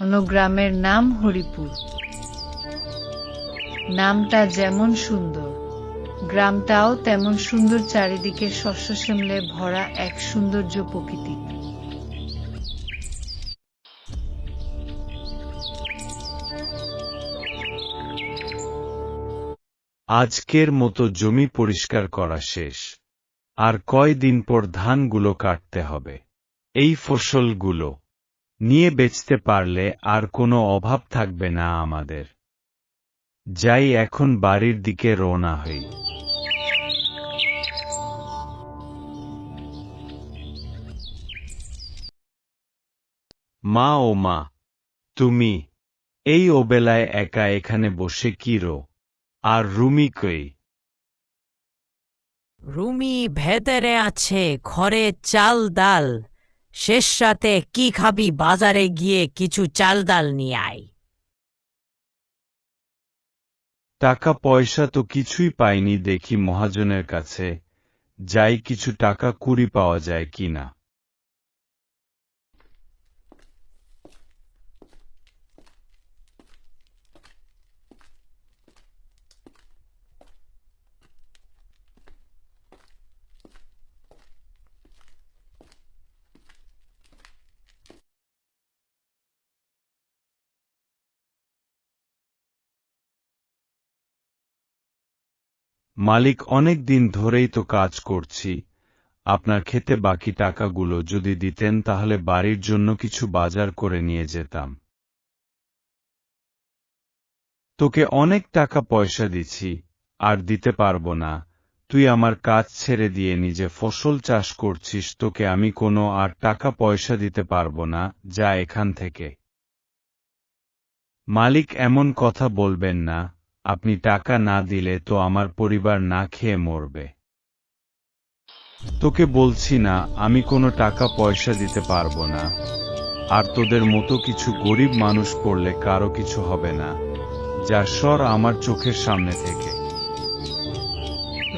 অন্য গ্রামের নাম হরিপুর। নামটা যেমন সুন্দর, গ্রামটাও তেমন সুন্দর চারিদিকে শস্য শ্যামলে ভরা এক সৌন্দর্য প্রকৃতি। আজকের মতো জমি পরিষ্কার করা শেষ। আর কয়দিন পর ধানগুলো কাটতে হবে। এই ফসলগুলো নিয়ে বেচতে পারলে আর কোনো অভাব থাকবে না আমাদের। যাই এখন বাড়ির দিকে রওনা হই। মা ও মা, তুমি, এই ওবেলায় একা এখানে বসে কি রো? আর রুমি কই? রুমি ভেতরে আছে, ঘরে চাল ডাল। শেষ রাতে কি খাবি বাজারে গিয়ে কিছু চাল ডাল নিয়ে আই টাকা পয়সা তো কিছুই পাইনি দেখি মহাজনের কাছে। যাই কিছু টাকা কুড়ি পাওয়া যায় কিনা। মালিক অনেক দিন ধরেই তো কাজ করছি। আপনার খেতে বাকি টাকাগুলো যদি দিতেন তাহলে বাড়ির জন্য কিছু বাজার করে নিয়ে যেতাম। তোকে অনেক টাকা পয়সা দিছি, আর দিতে পারব না। তুই আমার কাজ ছেড়ে দিয়ে নিজে ফসল চাষ করছিস, তোকে আমি কোনো আর টাকা পয়সা দিতে পারব না। যা এখান থেকে। মালিক এমন কথা বলবেন না। আপনি টাকা না দিলে তো আমার পরিবার না খেয়ে মরবে। তোকে বলছি না, আমি কোনো টাকা পয়সা দিতে পারব না। আর তোদের মতো কিছু গরিব মানুষ পড়লে কারও কিছু হবে না, যা সর আমার চোখের সামনে থেকে।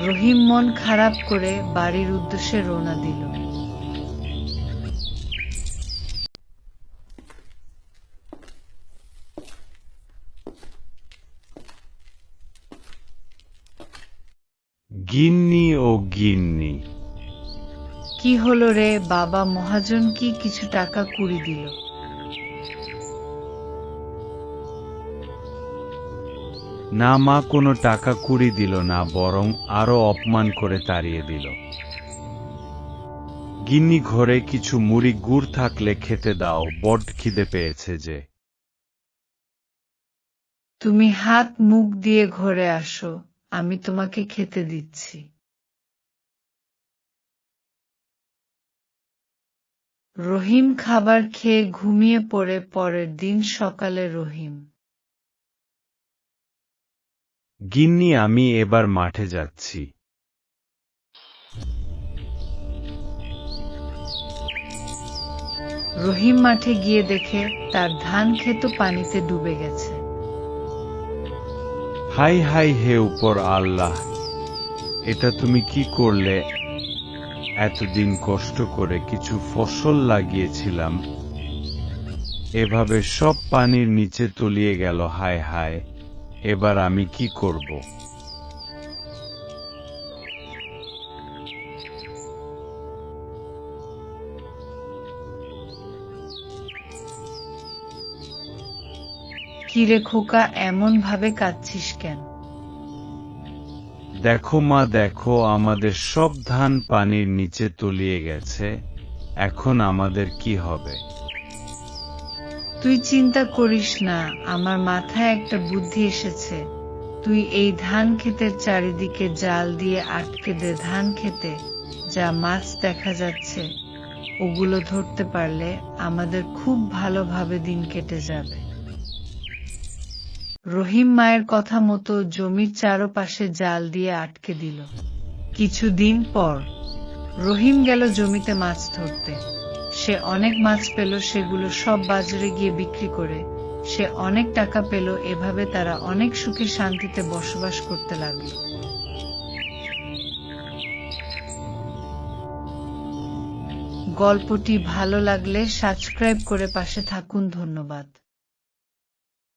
রহিম মন খারাপ করে বাড়ির উদ্দেশ্যে রওনা দিল। গিন্নি ও গিন্নি। কি হলো রে বাবা মহাজন কি কিছু টাকা কুড়ি দিল? না মা কোনো টাকা কুড়ি দিল না বরং আরও অপমান করে তাড়িয়ে দিল। গিন্নি ঘরে কিছু মুড়ি গুড় থাকলে খেতে দাও বড খিদে পেয়েছে যে। তুমি হাত মুখ দিয়ে ঘরে আসো। আমি তোমাকে খেতে দিচ্ছি। রহিম খাবার খেয়ে ঘুমিয়ে পড়ে পরের দিন সকালে রহিম। গিন্নি আমি এবার মাঠে যাচ্ছি। রহিম মাঠে গিয়ে দেখে তার ধান ক্ষেত পানিতে ডুবে গেছে। হাই হাই হে উপর আল্লাহ, এটা তুমি কি করলে? এতদিন কষ্ট করে কিছু ফসল লাগিয়েছিলাম। এভাবে সব পানির নিচে তলিয়ে গেল, হায় হায়, এবার আমি কি করব? কিরে খোকা এমন ভাবে কাঁদছিস কেন? দেখো মা দেখো আমাদের সব ধান পানির নিচে তলিয়ে গেছে। এখন আমাদের কি হবে? তুই চিন্তা করিস না আমার মাথায় একটা বুদ্ধি এসেছে। তুই এই ধান ক্ষেতের চারিদিকে জাল দিয়ে আটকে দে ধান খেতে যা মাছ দেখা যাচ্ছে। ওগুলো ধরতে পারলে আমাদের খুব ভালোভাবে দিন কেটে যাবে। রহিম মায়ের কথা মতো জমির চারপাশে জাল দিয়ে আটকে দিল। কিছুদিন পর রহিম গেল জমিতে মাছ ধরতে। সে অনেক মাছ পেল, সেগুলো সব বাজারে গিয়ে বিক্রি করে। সে অনেক টাকা পেল, এভাবে তারা অনেক সুখে শান্তিতে বসবাস করতে লাগল। গল্পটি ভালো লাগলে সাবস্ক্রাইব করে পাশে থাকুন, ধন্যবাদ।